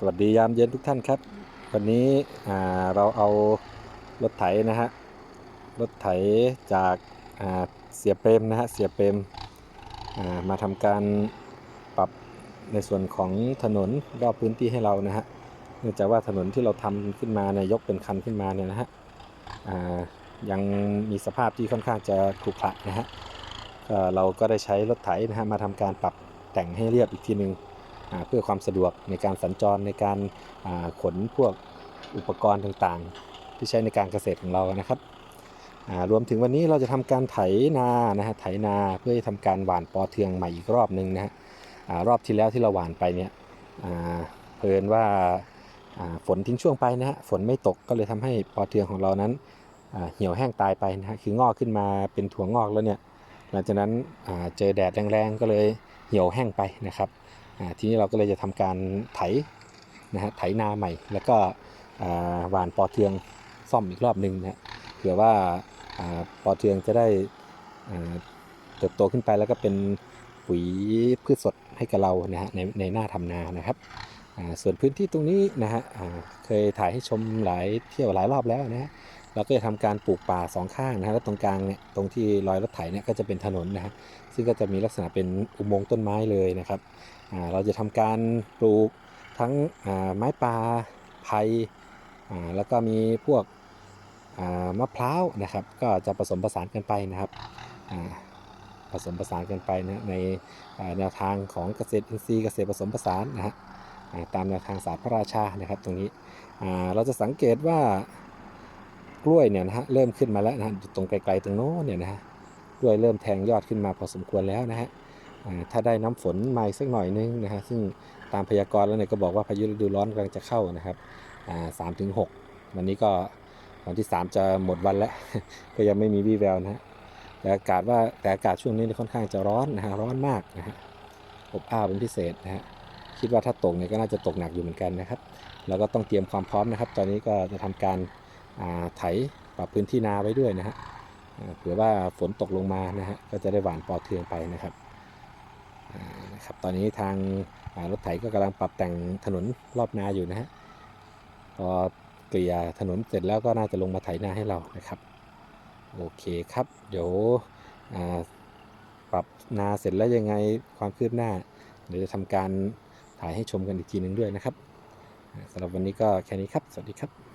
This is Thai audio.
สวัสดียามเย็นทุกท่านครับ วันนี้เราเอารถไถนะฮะรถไถจากาเสียเปรมนะฮะเสียเปรมามาทำการปรับในส่วนของถนนรอบพื้นที่ให้เรานะฮะเนื่องจากว่าถนนที่เราทำขึ้นมาเนี่ยยกเป็นคันขึ้นมาเนี่ยนะฮะยังมีสภาพที่ค่อนข้างจะขรุขระนะฮะเราก็ได้ใช้รถไถนะฮะมาทำการปรับแต่งให้เรียบอีกทีหนึ่งอ่า เพื่อความสะดวกในการสัญจรในการขนพวกอุปกรณ์ต่างๆ ที่ใช้ในการเกษตรของเรานะครับรวมถึงวันนี้เราจะทำการไถนานะฮะไถนาเพื่อจะทำการหว่านปอเทืองใหม่อีกรอบหนึ่งนะฮะรอบที่แล้วที่เราหว่านไปเนี่ยเพลินว่าฝนทิ้งช่วงไปนะฮะฝนไม่ตกก็เลยทำให้ปอเทืองของเรานั้นเหี่ยวแห้งตายไปนะฮะคืองอกขึ้นมาเป็นถั่วงอกแล้วเนี่ยหลังจากนั้นเจอแดดแรงๆก็เลยเหี่ยวแห้งไปนะครับ ทีนี้เราก็เลยจะทำการไถนะฮะไถนาใหม่ แล้วก็หว่านปอเทืองซ่อมอีกรอบหนึ่งนะฮะเผื่อว่าปอเทืองจะได้เติบโตขึ้นไปแล้วก็เป็นปุ๋ยพืชสดให้กับเรานะฮะในในหน้าทำนานะครับส่วนพื้นที่ตรงนี้นะฮะเคยถ่ายให้ชมหลายเที่ยวหลายรอบแล้วนะฮะ เราก็จะทำการปลูกป่าสองข้างนะฮะแล้วตรงกลางเนี่ยตรงที่รอยรถไถเนี่ยก็จะเป็นถนนนะฮะซึ่งก็จะมีลักษณะเป็นอุโมงค์ต้นไม้เลยนะครับเราจะทำการปลูกทั้งไม้ป่าไผ่แล้วก็มีพวกมะพร้าวนะครับ ก็จะผสมผสานกันไปนะครับผสมผสานกันไปนะในแนวทางของเกษตรอินทรีย์เกษตรผสมผสานนะฮะตามแนวทางศาสตร์พระราชานะครับตรงนี้เราจะสังเกตว่า กล้วยเนี่ยนะฮะเริ่มขึ้นมาแล้วนะฮะตรงไกลๆตรงโน้นเนี่ยนะฮะกล้วยเริ่มแทงยอดขึ้นมาพอสมควรแล้วนะฮะถ้าได้น้ำฝนมาสักหน่อยนึงนะฮะซึ่งตามพยากรณ์แล้วเนี่ยก็บอกว่าพายุฤดูร้อนกำลังจะเข้านะครับสามถึงหกวันนี้ก็วันที่ 3 จะหมดวันแล้ว ก็ยังไม่มีวี่แววนะฮะแต่อากาศว่าแต่อากาศช่วงนี้ค่อนข้างจะร้อนนะฮะร้อนมากนะฮะอบอ้าวเป็นพิเศษนะฮะคิดว่าถ้าตกเนี่ยก็น่าจะตกหนักอยู่เหมือนกันนะครับเราก็ต้องเตรียมความพร้อมนะครับ ตอนนี้ก็จะทำการ ไถปรับพื้นที่นาไว้ด้วยนะฮะเผื่อว่าฝนตกลงมานะฮะก็จะได้หว่านปอเทืองไปนะครับนะครับ ตอนนี้ทางรถไถก็กำลังปรับแต่งถนนรอบนาอยู่นะฮะพอเกลี่ยถนนเสร็จแล้วก็น่าจะลงมาไถนาให้เรานะครับโอเคครับ เดี๋ยวปรับนาเสร็จแล้วยังไงความคืบหน้า เดี๋ยวจะทำการถ่ายให้ชมกันอีกทีหนึ่งด้วยนะครับสำหรับวันนี้ก็แค่นี้ครับ สวัสดีครับ